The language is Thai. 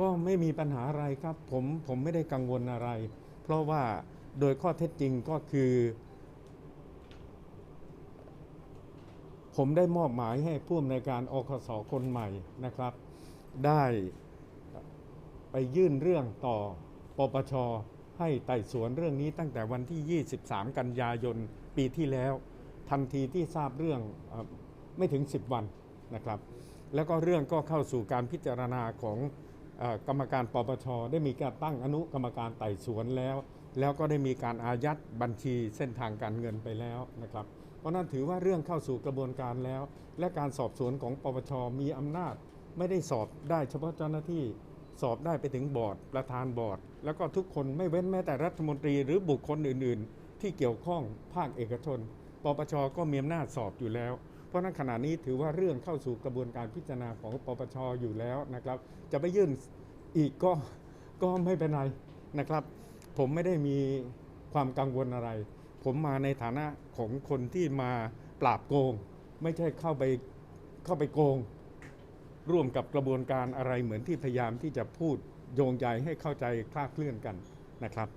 ก็ไม่มีปัญหาอะไรครับผมผมไม่ได้กังวลอะไร เพราะว่าโดยข้อเท็จจริงก็คือ ผมได้มอบหมายให้ผู้อำนวยการอคสคนใหม่นะครับ ได้ไปยื่นเรื่องต่อปปชให้ไต่สวนเรื่องนี้ตั้งแต่วันที่ 23 กันยายนปีที่แล้ว ทันทีที่ทราบเรื่องไม่ถึง 10 วันนะครับ แล้วก็เรื่องก็เข้าสู่การพิจารณาของ กรรมการปปชได้มีการตั้งอนุกรรมการไต่สวนแล้ว แล้วก็ได้มีการอายัดบัญชีเส้นทางการเงินไปแล้วนะครับ เพราะนั้นถือว่าเรื่องเข้าสู่กระบวนการแล้ว และการสอบสวนของปปชมีอำนาจ ไม่ได้สอบได้เฉพาะเจ้าหน้าที่สอบได้ไปถึงบอร์ดประธานบอร์ด แล้วก็ทุกคนไม่เว้นแม้แต่รัฐมนตรีหรือบุคคลอื่น ๆ ที่เกี่ยวข้องภาคเอกชน ปปชก็มีอำนาจสอบอยู่แล้ว ราะนั้นขณะนี้ถือว่าเรื่องเข้าสู่กระบวนการพิจารณาของปปชอยู่แล้วนะครับ จะไปยื่นอีกก็ก็ไม่เป็นไรนะครับ ผมไม่ได้มีความกังวลอะไร ผมมาในฐานะของคนที่มาปราบโกง ไม่ใช่เข้าไปเข้าไปโกง ร่วมกับกระบวนการอะไรเหมือนที่พยายามที่จะพูดโยงใยให้เข้าใจคลาดเคลื่อนกันนะครับ